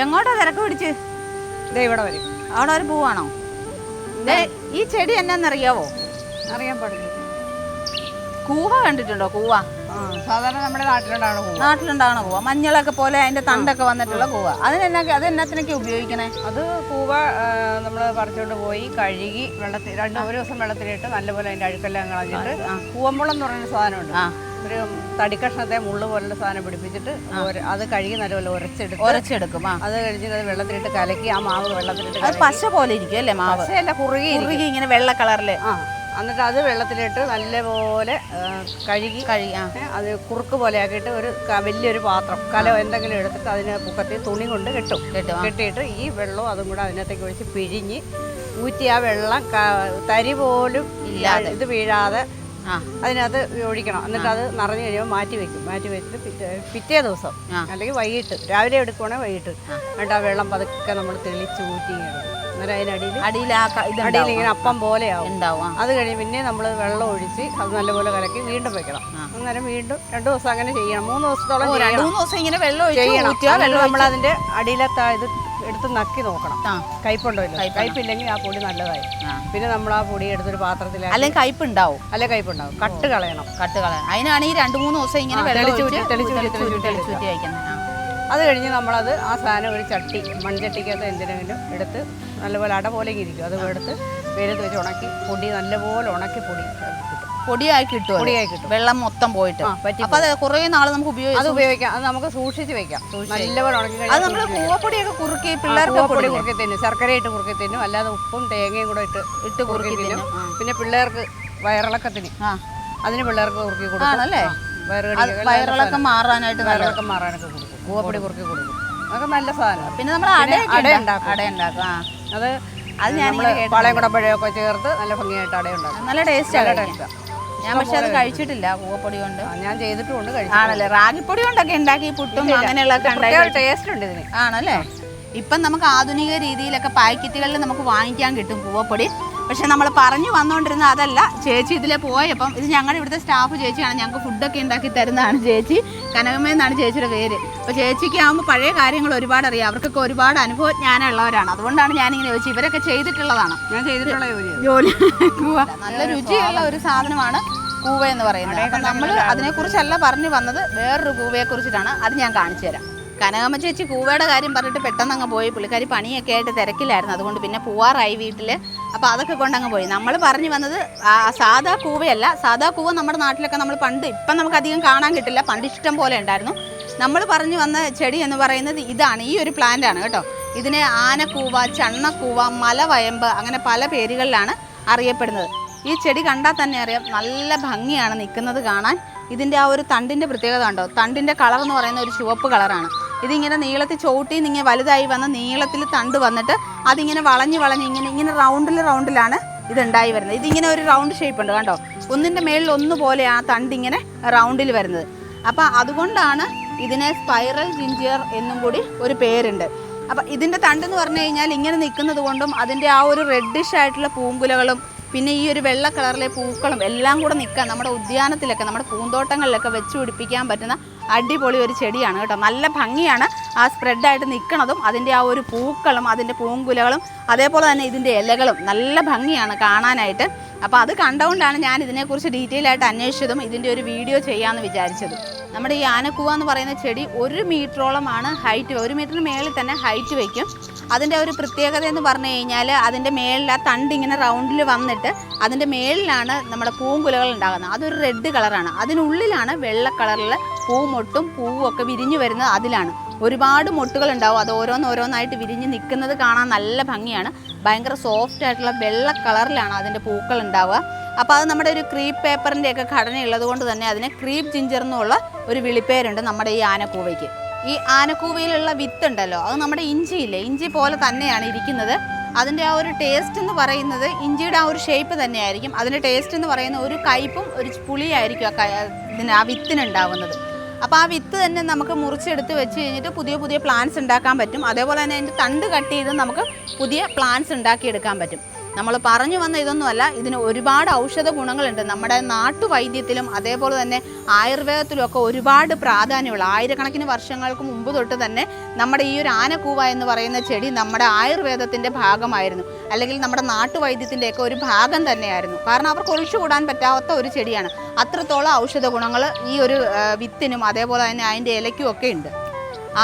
എങ്ങോട്ടാ തിരക്ക് പിടിച്ച്? ഇവിടെ വരും. അവിടെ ഒരു പൂവാണോ? ഈ ചെടി എന്നാന്നറിയാവോ? അറിയാൻ പാടില്ല. കൂവ കണ്ടിട്ടുണ്ടോ? കൂവ? സാധാരണ നമ്മുടെ നാട്ടിലുണ്ടാണ് കൂവ. നാട്ടിലുണ്ടാകണ കൂവ. മഞ്ഞളൊക്കെ പോലെ അതിന്റെ തണ്ടൊക്കെ വന്നിട്ടുള്ള കൂവ. അതിനെന്നാ അത് എന്നാത്തിനൊക്കെ ഉപയോഗിക്കണേ? അത് കൂവ നമ്മൾ പറിച്ചുകൊണ്ട് പോയി കഴുകി വെള്ളത്തിൽ രണ്ട് ഒരു ദിവസം വെള്ളത്തിലിട്ട് നല്ലപോലെ അതിന്റെ അഴുക്കെല്ലാം കളഞ്ഞിട്ട് ആ. പൂവമ്പുളം എന്ന് പറയുന്ന സാധനമുണ്ട്. ഒരു തടിക്കഷ്ണത്തെ മുള്ളു പോലുള്ള സാധനം പിടിപ്പിച്ചിട്ട് അത് കഴുകി നല്ലപോലെ ഉരച്ചെടുക്കും ഉരച്ചെടുക്കും അത് കഴിഞ്ഞിട്ട് അത് വെള്ളത്തിലിട്ട് കലക്കി ആ മാവ് വെള്ളത്തിലിട്ട് അത് പശ പോലെ ഇരിക്കും അല്ലേ മാവ്? അല്ല കുറുകി കുറുകി ഇങ്ങനെ വെള്ള കളറിൽ ആ എന്നിട്ട് അത് വെള്ളത്തിലിട്ട് നല്ലപോലെ കഴുകി കഴുകി അത് കുറുക്ക് പോലെ ആക്കിയിട്ട് ഒരു വലിയൊരു പാത്രം കലം എന്തെങ്കിലും എടുത്തിട്ട് അതിന് മുഖത്തിൽ തുണി കൊണ്ട് കെട്ടും. കെട്ടും കെട്ടിയിട്ട് ഈ വെള്ളവും അതും കൂടെ അതിനകത്തേക്ക് ഒഴിച്ച് പിഴിഞ്ഞ് ഊറ്റി ആ വെള്ളം തരി പോലും ഇല്ലാതെ. ഇത് വീഴാതെ അതിനകത്ത് ഒഴിക്കണം. എന്നിട്ട് അത് നിറഞ്ഞു കഴിയുമ്പോൾ മാറ്റി വെക്കും. മാറ്റി വെച്ചിട്ട് പിറ്റേ പിറ്റേ ദിവസം അല്ലെങ്കിൽ വൈകിട്ട്. രാവിലെ എടുക്കുവാണെങ്കിൽ വൈകിട്ട്. എന്നിട്ട് ആ വെള്ളം പതുക്കെ നമ്മൾ തെളിച്ച് ഊറ്റി എടുക്കും അന്നേരം അതിനടിയിൽ അടിയിൽ അടിയിൽ ഇങ്ങനെ അപ്പം പോലെയാവും ഉണ്ടാവും അത് കഴിഞ്ഞ് പിന്നെ നമ്മൾ വെള്ളം ഒഴിച്ച് അത് നല്ലപോലെ കലക്കി വീണ്ടും വെക്കണം. അന്നേരം വീണ്ടും രണ്ട് ദിവസം അങ്ങനെ ചെയ്യണം. മൂന്ന് ദിവസത്തോളം മൂന്ന് ദിവസം ഇങ്ങനെ വെള്ളം ചെയ്യണം. വെള്ളം നമ്മൾ അതിന്റെ അടിയിലത്തെ ഇത് എടുത്ത് നക്കി നോക്കണം. കൈപ്പുണ്ടോ കൈപ്പില്ലെങ്കിൽ ആ പൊടി നല്ലതായി. പിന്നെ നമ്മൾ ആ പൊടി എടുത്തൊരു പാത്രത്തിൽ അല്ലെങ്കിൽ കയ്പ് ഉണ്ടാവും അല്ലെ കയ്പുണ്ടാവും കട്ട് കളയണം. കട്ട് കളയണം. അതിനാണ് ഈ രണ്ട് മൂന്ന് ദിവസം ഇങ്ങനെ വെള്ളം വയ്ക്കുന്നത്. അത് കഴിഞ്ഞ് നമ്മളത് ആ സാധനം ഒരു ചട്ടി മൺചട്ടിക്കകത്ത് എന്തിനെങ്കിലും എടുത്ത് നല്ലപോലെ അട പോലെ ഇരിക്കും. അത് എടുത്ത് വെയിലത്ത് വെച്ച് ഉണക്കി പൊടി നല്ലപോലെ ഉണക്കി പൊടി. പൊടിയായി കിട്ടും പൊടിയായി കിട്ടും. വെള്ളം മൊത്തം പോയിട്ട്. അപ്പൊ അത് കുറേ നാൾ നമുക്ക് ഉപയോഗിക്കാം അത് ഉപയോഗിക്കാം. അത് നമുക്ക് സൂക്ഷിച്ച് വെക്കാം. നല്ലപോലെ ഉണക്കി അത് നമ്മൾ നമ്മൾ കൂവപ്പൊടിയൊക്കെ കുറുക്കി പിള്ളേർക്ക് കൊടുക്കും. കുറുക്കി തിന്നും. ശർക്കര ഇട്ട് കുറുക്കി തിന്നും. അല്ലാതെ ഉപ്പും തേങ്ങയും കൂടെ ഇട്ട് ഇട്ട് കുറുക്കി തന്നെ. പിന്നെ പിള്ളേർക്ക് വയറിളക്കത്തിന് അതിന് പിള്ളേർക്ക് കുറുക്കി കൊടുക്കും. അല്ലേ വയറിളക്കം മാറാനായിട്ട് വയറിളക്കം മാറാനൊക്കെ കൊടുക്കും. കൂവപ്പൊടി കുറുക്കി കൊടുക്കും. അതൊക്കെ നല്ല സാധനം. പിന്നെ നമ്മൾ അട ഉണ്ടാക്കും. അട ഉണ്ടാക്കും. അത് അത് ഞാൻ പാളയം കുടമ്പഴയൊക്കെ ചേർത്ത് നല്ല ഭംഗിയായിട്ട് അട ഉണ്ടാക്കും. നല്ല ടേസ്റ്റ് നല്ല ആണ് ടേസ്റ്റാ. ഞാൻ പക്ഷെ അത് കഴിച്ചിട്ടില്ല കൂവപ്പൊടി കൊണ്ട്. ഞാൻ ചെയ്തിട്ടുണ്ട് ആണല്ലേ? റാഗിപ്പൊടി കൊണ്ടൊക്കെ ഉണ്ടാക്കി പുട്ടും അങ്ങനെയുള്ള ടേസ്റ്റ് ഉണ്ട് ഇതിന്. ആണല്ലേ? ഇപ്പം നമുക്ക് ആധുനിക രീതിയിലൊക്കെ പാക്കറ്റുകളിൽ നമുക്ക് വാങ്ങിക്കാൻ കിട്ടും പൂവപ്പൊടി പക്ഷെ നമ്മൾ പറഞ്ഞു വന്നുകൊണ്ടിരുന്ന അതല്ല. ചേച്ചി ഇതിലെ പോയപ്പം ഇത് ഞങ്ങളുടെ ഇവിടുത്തെ സ്റ്റാഫ് ചേച്ചിയാണ്. ഞങ്ങൾക്ക് ഫുഡൊക്കെ ഉണ്ടാക്കി തരുന്നതാണ് ചേച്ചി. കനകമ്മ എന്നാണ് ചേച്ചിയുടെ പേര്. അപ്പോൾ ചേച്ചിക്ക് ആകുമ്പോൾ പഴയ കാര്യങ്ങൾ ഒരുപാട് അറിയാം. അവർക്കൊക്കെ ഒരുപാട് അനുഭവജ്ഞാനമുള്ളവരാണ് അതുകൊണ്ടാണ് ഞാനിങ്ങനെ ചോദിച്ചത്. ഇവരൊക്കെ ചെയ്തിട്ടുള്ളതാണ്. ഞാൻ ചെയ്തിട്ടുള്ള ജോലി നല്ല രുചിയുള്ള ഒരു സാധനമാണ് കൂവ എന്ന് പറയുന്നത്. അപ്പം നമ്മൾ അതിനെക്കുറിച്ചല്ല പറഞ്ഞു വന്നത്. വേറൊരു കൂവയെ കുറിച്ചിട്ടാണ് അത് ഞാൻ കാണിച്ചു തരാം. കനകമ്മ ചേച്ചി കൂവയുടെ കാര്യം പറഞ്ഞിട്ട് പെട്ടെന്ന് അങ്ങ് പോയി. പുള്ളിക്കാരി പണിയൊക്കെ ആയിട്ട് തിരക്കിലായിരുന്നു. അതുകൊണ്ട് പിന്നെ പൂവാറായി വീട്ടിൽ അപ്പോൾ അതൊക്കെ കൊണ്ടങ്ങ് പോയി. നമ്മൾ പറഞ്ഞു വന്നത് സാധാ കൂവയല്ല സാധാ കൂവ നമ്മുടെ നാട്ടിലൊക്കെ നമ്മൾ പണ്ട് ഇപ്പം നമുക്ക് അധികം കാണാൻ കിട്ടില്ല. പണ്ട് ഇഷ്ടം പോലെ ഉണ്ടായിരുന്നു. നമ്മൾ പറഞ്ഞു വന്ന ചെടി എന്ന് പറയുന്നത് ഇതാണ്. ഈ ഒരു പ്ലാന്റ് ആണ് കേട്ടോ. ഇതിനെ ആനക്കൂവ ചണ്ണക്കൂവ മലവയമ്പ് അങ്ങനെ പല പേരുകളിലാണ് അറിയപ്പെടുന്നത്. ഈ ചെടി കണ്ടാൽ തന്നെ അറിയാം നല്ല ഭംഗിയാണ് നിൽക്കുന്നത് കാണാൻ. ഇതിന്റെ ആ ഒരു തണ്ടിന്റെ പ്രത്യേകത ഉണ്ടോ തണ്ടിന്റെ കളർ എന്ന് പറയുന്ന ഒരു ചുവപ്പ് കളറാണ്. ഇതിങ്ങനെ നീളത്തിൽ ചോട്ടി ഇങ്ങനെ വലുതായി വന്ന് നീളത്തിൽ തണ്ട് വന്നിട്ട് അതിങ്ങനെ വളഞ്ഞ് വളഞ്ഞ് ഇങ്ങനെ ഇങ്ങനെ റൗണ്ടിൽ റൗണ്ടിലാണ് ഇതുണ്ടായി വരുന്നത്. ഇതിങ്ങനെ ഒരു റൗണ്ട് ഷേപ്പ് ഉണ്ട് കണ്ടോ? ഒന്നിന്റെ മേളിൽ ഒന്ന് പോലെ ആ തണ്ട് ഇങ്ങനെ റൗണ്ടിൽ വരുന്നത്. അപ്പോൾ അതുകൊണ്ടാണ് ഇതിനെ സ്പൈറൽ ജിഞ്ചിയർ എന്നും കൂടി ഒരു പേരുണ്ട്. അപ്പം ഇതിന്റെ തണ്ടെന്ന് പറഞ്ഞു കഴിഞ്ഞാൽ ഇങ്ങനെ നിൽക്കുന്നത് കൊണ്ടും അതിന്റെ ആ ഒരു റെഡിഷ് ആയിട്ടുള്ള പൂങ്കുലകളും പിന്നെ ഈ ഒരു വെള്ള കളറിലെ പൂക്കളും എല്ലാം കൂടെ നിൽക്കാൻ നമ്മുടെ ഉദ്യാനത്തിലൊക്കെ നമ്മുടെ പൂന്തോട്ടങ്ങളിലൊക്കെ വെച്ച് പിടിപ്പിക്കാൻ പറ്റുന്ന അടിപൊളി ഒരു ചെടിയാണ് കേട്ടോ. നല്ല ഭംഗിയാണ് ആ സ്പ്രെഡായിട്ട് നിൽക്കുന്നതും അതിന്റെ ആ ഒരു പൂക്കളും അതിന്റെ പൂങ്കുലകളും അതേപോലെ തന്നെ ഇതിന്റെ ഇലകളും നല്ല ഭംഗിയാണ് കാണാനായിട്ട്. അപ്പോൾ അത് കണ്ടുകൊണ്ടാണ് ഞാൻ ഇതിനെക്കുറിച്ച് ഡീറ്റെയിൽ ആയിട്ട് അന്വേഷിച്ചതും ഇതിന്റെ ഒരു വീഡിയോ ചെയ്യാമെന്ന് വിചാരിച്ചത്. നമ്മുടെ ഈ ആനക്കൂവ എന്ന് പറയുന്ന ചെടി ഒരു മീറ്ററോളമാണ് ഹൈറ്റ് ഒരു മീറ്ററിന് മേളിൽ തന്നെ ഹൈറ്റ് വയ്ക്കും. അതിന്റെ ഒരു പ്രത്യേകത എന്ന് പറഞ്ഞു കഴിഞ്ഞാൽ അതിന്റെ മേളിൽ ആ തണ്ട് ഇങ്ങനെ റൗണ്ടിൽ വന്നിട്ട് അതിന്റെ മേളിലാണ് നമ്മുടെ പൂങ്കുലകൾ ഉണ്ടാകുന്നത്. അതൊരു റെഡ് കളറാണ് അതിനുള്ളിലാണ് വെള്ള കളറിൽ പൂമൊട്ടും പൂവും ഒക്കെ വിരിഞ്ഞു വരുന്നത് അതിലാണ്. ഒരുപാട് മൊട്ടുകൾ ഉണ്ടാവും. അത് ഓരോന്നോരോന്നായിട്ട് വിരിഞ്ഞ് നിൽക്കുന്നത് കാണാൻ നല്ല ഭംഗിയാണ്. ഭയങ്കര സോഫ്റ്റ് ആയിട്ടുള്ള വെള്ള കളറിലാണ് അതിന്റെ പൂക്കൾ ഉണ്ടാവുക. അപ്പോൾ അത് നമ്മുടെ ഒരു ക്രീപ്പ് പേപ്പറിന്റെയൊക്കെ ഘടന കൊണ്ട് തന്നെ അതിന് ക്രീപ്പ് ജിഞ്ചർ എന്നുള്ള ഒരു വിളിപ്പേരുണ്ട് നമ്മുടെ ഈ ആനക്കൂവയ്ക്ക് ഈ ആനക്കൂവയിലുള്ള വിത്തുണ്ടല്ലോ അത് നമ്മുടെ ഇഞ്ചിയില്ലേ? ഇഞ്ചി പോലെ തന്നെയാണ് ഇരിക്കുന്നത്. അതിന്റെ ആ ഒരു ടേസ്റ്റ് എന്ന് പറയുന്നത് ഇഞ്ചിയുടെ ആ ഒരു ഷേപ്പ് തന്നെയായിരിക്കും. അതിന്റെ ടേസ്റ്റ് എന്ന് പറയുന്ന ഒരു കയ്പും ഒരു പുളിയായിരിക്കും ആ ഇതിന് ആ വിത്തിനുണ്ടാവുന്നത്. അപ്പോൾ ആ വിത്ത് തന്നെ നമുക്ക് മുറിച്ചെടുത്ത് വെച്ച് കഴിഞ്ഞിട്ട് പുതിയ പുതിയ പ്ലാന്റ്സ് ഉണ്ടാക്കാൻ പറ്റും. അതേപോലെ തന്നെ അതിന്റെ തണ്ട് കട്ട് ചെയ്ത് നമുക്ക് പുതിയ പ്ലാന്റ്സ് ഉണ്ടാക്കിയെടുക്കാൻ പറ്റും. നമ്മൾ പറഞ്ഞു വന്ന ഇതൊന്നുമല്ല. ഇതിന് ഒരുപാട് ഔഷധ ഗുണങ്ങളുണ്ട്. നമ്മുടെ നാട്ടുവൈദ്യത്തിലും അതേപോലെ തന്നെ ആയുർവേദത്തിലും ഒക്കെ ഒരുപാട് പ്രാധാന്യമുള്ള ആയിരക്കണക്കിന് വർഷങ്ങൾക്ക് മുമ്പ് തൊട്ട് തന്നെ നമ്മുടെ ഈ ഒരു ആനക്കൂവ എന്ന് പറയുന്ന ചെടി നമ്മുടെ ആയുർവേദത്തിന്റെ ഭാഗമായിരുന്നു. അല്ലെങ്കിൽ നമ്മുടെ നാട്ടുവൈദ്യത്തിന്റെ ഒക്കെ ഒരു ഭാഗം തന്നെയായിരുന്നു. കാരണം അവർക്ക് ഒഴിച്ചുകൂടാൻ പറ്റാത്ത ഒരു ചെടിയാണ്. അത്രത്തോളം ഔഷധ ഗുണങ്ങൾ ഈ ഒരു വിത്തിനും അതേപോലെ തന്നെ അതിന്റെ ഇലയ്ക്കും ഒക്കെ ഉണ്ട്.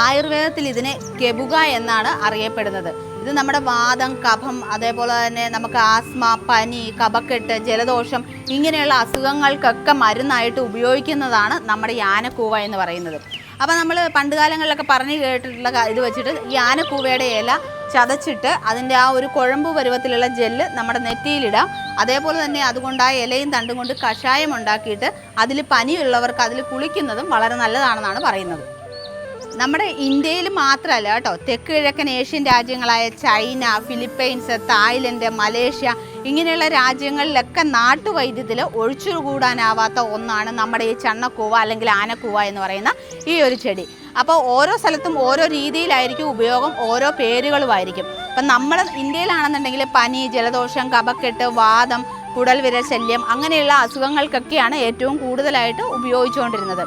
ആയുർവേദത്തിൽ ഇതിനെ കെബുക എന്നാണ് അറിയപ്പെടുന്നത്. ഇത് നമ്മുടെ വാദം കഫം അതേപോലെ തന്നെ നമുക്ക് ആസ്മ പനി കഫക്കെട്ട് ജലദോഷം ഇങ്ങനെയുള്ള അസുഖങ്ങൾക്കൊക്കെ മരുന്നായിട്ട് ഉപയോഗിക്കുന്നതാണ് നമ്മുടെ ഈ ആനക്കൂവ എന്ന് പറയുന്നത്. അപ്പോൾ നമ്മൾ പണ്ട് കാലങ്ങളിലൊക്കെ പറഞ്ഞു കേട്ടിട്ടുള്ള ഇത് വെച്ചിട്ട് ഈ ആനക്കൂവയുടെ ഇല ചതച്ചിട്ട് അതിന്റെ ആ ഒരു കുഴമ്പ് പരുവത്തിലുള്ള ജെല്ല് നമ്മുടെ നെറ്റിയിലിടാം. അതേപോലെ തന്നെ അതുകൊണ്ട് ആ ഇലയും തണ്ടും കൊണ്ട് കഷായം ഉണ്ടാക്കിയിട്ട് അതിൽ പനിയുള്ളവർക്ക് അതിൽ കുളിക്കുന്നതും വളരെ നല്ലതാണെന്നാണ് പറയുന്നത്. നമ്മുടെ ഇന്ത്യയിൽ മാത്രമല്ല കേട്ടോ. തെക്ക് കിഴക്കൻ ഏഷ്യൻ രാജ്യങ്ങളായ ചൈന ഫിലിപ്പൈൻസ് തായ്ലൻഡ് മലേഷ്യ ഇങ്ങനെയുള്ള രാജ്യങ്ങളിലൊക്കെ നാട്ടുവൈദ്യത്തിൽ ഒഴിച്ചുകൂടാനാവാത്ത ഒന്നാണ് നമ്മുടെ ഈ ചണ്ണക്കൂവ അല്ലെങ്കിൽ ആനക്കൂവ എന്ന് പറയുന്ന ഈ ഒരു ചെടി. അപ്പോൾ ഓരോ സ്ഥലത്തും ഓരോ രീതിയിലായിരിക്കും ഉപയോഗം ഓരോ പേരുകളുമായിരിക്കും. അപ്പം നമ്മൾ ഇന്ത്യയിലാണെന്നുണ്ടെങ്കിൽ പനി ജലദോഷം കപക്കെട്ട് വാദം കുടൽ വിരൽ ശല്യം അങ്ങനെയുള്ള അസുഖങ്ങൾക്കൊക്കെയാണ് ഏറ്റവും കൂടുതലായിട്ട് ഉപയോഗിച്ചുകൊണ്ടിരുന്നത്.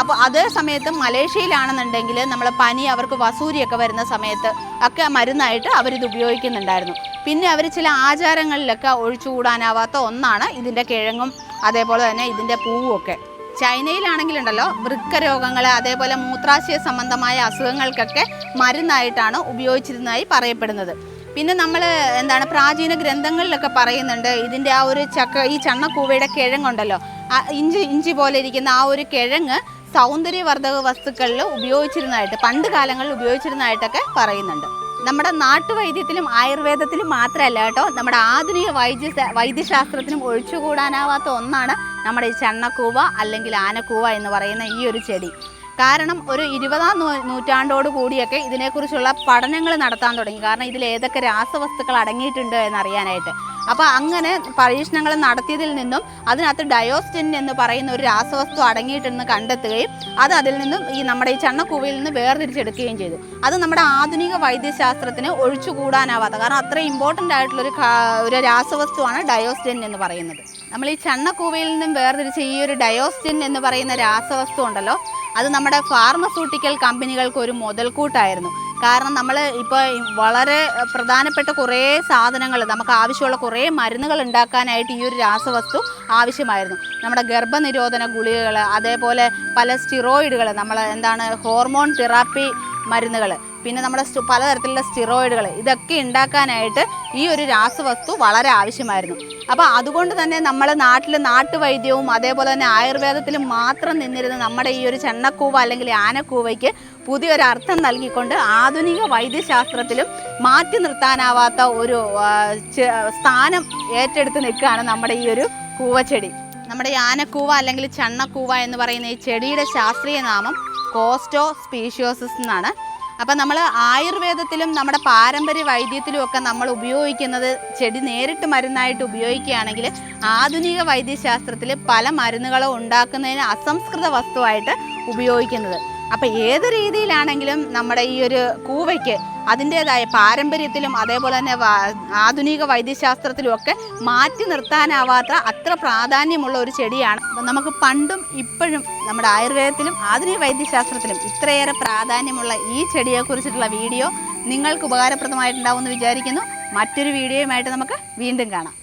അപ്പോൾ അതേ സമയത്ത് മലേഷ്യയിലാണെന്നുണ്ടെങ്കിൽ നമ്മൾ പനി അവർക്ക് വസൂരിയൊക്കെ വരുന്ന സമയത്ത് ഒക്കെ മരുന്നായിട്ട് അവരിത് ഉപയോഗിക്കുന്നുണ്ടായിരുന്നു. പിന്നെ അവർ ചില ആചാരങ്ങളിലൊക്കെ ഒഴിച്ചുകൂടാനാവാത്ത ഒന്നാണ് ഇതിന്റെ കിഴങ്ങും അതേപോലെ തന്നെ ഇതിന്റെ പൂവും ഒക്കെ. ചൈനയിലാണെങ്കിലുണ്ടല്ലോ വൃക്ക രോഗങ്ങൾ അതേപോലെ മൂത്രാശയ സംബന്ധമായ അസുഖങ്ങൾക്കൊക്കെ മരുന്നായിട്ടാണ് ഉപയോഗിച്ചിരുന്നതായി പറയപ്പെടുന്നത്. പിന്നെ നമ്മൾ എന്താണ് പ്രാചീന ഗ്രന്ഥങ്ങളിലൊക്കെ പറയുന്നുണ്ട് ഇതിന്റെ ആ ഒരു ചക്ക ഈ ചണ്ണക്കൂവയുടെ കിഴങ്ങുണ്ടല്ലോ ഇഞ്ചി ഇഞ്ചി പോലെ ഇരിക്കുന്ന ആ ഒരു കിഴങ്ങ് സൗന്ദര്യവർദ്ധക വസ്തുക്കളിൽ ഉപയോഗിച്ചിരുന്നതായിട്ട് പണ്ട് കാലങ്ങളിൽ ഉപയോഗിച്ചിരുന്നതായിട്ടൊക്കെ പറയുന്നുണ്ട്. നമ്മുടെ നാട്ടുവൈദ്യത്തിലും ആയുർവേദത്തിലും മാത്രമല്ല കേട്ടോ നമ്മുടെ ആധുനിക വൈദ്യ വൈദ്യശാസ്ത്രത്തിനും ഒഴിച്ചുകൂടാനാവാത്ത ഒന്നാണ് നമ്മുടെ ഈ ചണ്ണക്കൂവ അല്ലെങ്കിൽ ആനക്കൂവ എന്ന് പറയുന്ന ഈ ഒരു ചെടി. കാരണം ഒരു ഇരുപതാം നൂറ്റാണ്ടോട് കൂടിയൊക്കെ ഇതിനെക്കുറിച്ചുള്ള പഠനങ്ങൾ നടത്താൻ തുടങ്ങി. കാരണം ഇതിൽ ഏതൊക്കെ രാസവസ്തുക്കൾ അടങ്ങിയിട്ടുണ്ട് എന്നറിയാനായിട്ട്. അപ്പോൾ അങ്ങനെ പരീക്ഷണങ്ങൾ നടത്തിയതിൽ നിന്നും അതിനകത്ത് ഡയോസ്റ്റിൻ എന്ന് പറയുന്ന ഒരു രാസവസ്തു അടങ്ങിയിട്ടെന്ന് കണ്ടെത്തുകയും അത് അതിൽ നിന്നും ഈ നമ്മുടെ ഈ ചണ്ണക്കൂവയിൽ നിന്ന് വേർതിരിച്ചെടുക്കുകയും ചെയ്തു. അത് നമ്മുടെ ആധുനിക വൈദ്യശാസ്ത്രത്തിന് ഒഴിച്ചുകൂടാനാവാത്ത കാരണം അത്ര ഇമ്പോർട്ടന്റ് ആയിട്ടുള്ളൊരു ഒരു രാസവസ്തുവാണ് ഡയോസ്റ്റിൻ എന്ന് പറയുന്നത്. നമ്മൾ ഈ ചണ്ണക്കൂവയിൽ നിന്നും വേർതിരിച്ച ഈ ഒരു ഡയോസ്റ്റിൻ എന്ന് പറയുന്ന രാസവസ്തു ഉണ്ടല്ലോ അത് നമ്മുടെ ഫാർമസ്യൂട്ടിക്കൽ കമ്പനികൾക്ക് ഒരു മുതൽക്കൂട്ടായിരുന്നു. കാരണം നമ്മൾ ഇപ്പോൾ വളരെ പ്രധാനപ്പെട്ട കുറേ സാധനങ്ങൾ നമുക്ക് ആവശ്യമുള്ള കുറേ മരുന്നുകൾ ഉണ്ടാക്കാനായിട്ട് ഈ ഒരു രാസവസ്തു ആവശ്യമായിരുന്നു. നമ്മുടെ ഗർഭനിരോധന ഗുളികകൾ അതേപോലെ പല സ്റ്റിറോയിഡുകൾ നമ്മൾ എന്താണ് ഹോർമോൺ തെറാപ്പി മരുന്നുകൾ പിന്നെ നമ്മുടെ പലതരത്തിലുള്ള സ്റ്റിറോയിഡുകൾ ഇതൊക്കെ ഉണ്ടാക്കാനായിട്ട് ഈ ഒരു രാസവസ്തു വളരെ ആവശ്യമായിരുന്നു. അപ്പോൾ അതുകൊണ്ട് തന്നെ നമ്മൾ നാട്ടിൽ നാട്ടുവൈദ്യവും അതേപോലെ തന്നെ ആയുർവേദത്തിലും മാത്രം നിന്നിരുന്ന നമ്മുടെ ഈ ഒരു ചെണ്ണക്കൂവ അല്ലെങ്കിൽ ആനക്കൂവയ്ക്ക് പുതിയൊരു അർത്ഥം നൽകിക്കൊണ്ട് ആധുനിക വൈദ്യശാസ്ത്രത്തിലും മാറ്റി നിർത്താനാവാത്ത ഒരു സ്ഥാനം ഏറ്റെടുത്ത് നിൽക്കുകയാണ് നമ്മുടെ ഈ ഒരു കൂവച്ചെടി. നമ്മുടെ ഈ ആനക്കൂവ അല്ലെങ്കിൽ ചണ്ണക്കൂവ എന്ന് പറയുന്ന ഈ ചെടിയുടെ ശാസ്ത്രീയ നാമം കോസ്റ്റോ സ്പീഷ്യോസിസ് എന്നാണ്. അപ്പം നമ്മൾ ആയുർവേദത്തിലും നമ്മുടെ പാരമ്പര്യ വൈദ്യത്തിലും ഒക്കെ നമ്മൾ ഉപയോഗിക്കുന്നത് ചെടി നേരിട്ട് മരുന്നായിട്ട് ഉപയോഗിക്കുകയാണെങ്കിൽ ആധുനിക വൈദ്യശാസ്ത്രത്തിൽ പല മരുന്നുകളും ഉണ്ടാക്കുന്നതിന് അസംസ്കൃത വസ്തുവായിട്ട് ഉപയോഗിക്കുന്നത്. അപ്പം ഏത് രീതിയിലാണെങ്കിലും നമ്മുടെ ഈ ഒരു കൂവയ്ക്ക് അതിന്റേതായ പാരമ്പര്യത്തിലും അതേപോലെ തന്നെ ആധുനിക വൈദ്യശാസ്ത്രത്തിലും ഒക്കെ മാറ്റി നിർത്താനാവാത്ത അത്ര പ്രാധാന്യമുള്ള ഒരു ചെടിയാണ്. നമുക്ക് പണ്ടും ഇപ്പോഴും നമ്മുടെ ആയുർവേദത്തിലും ആധുനിക വൈദ്യശാസ്ത്രത്തിലും ഇത്രയേറെ പ്രാധാന്യമുള്ള ഈ ചെടിയെക്കുറിച്ചിട്ടുള്ള വീഡിയോ നിങ്ങൾക്ക് ഉപകാരപ്രദമായിട്ടുണ്ടാവുമെന്ന് വിചാരിക്കുന്നു. മറ്റൊരു വീഡിയോയുമായിട്ട് നമുക്ക് വീണ്ടും കാണാം.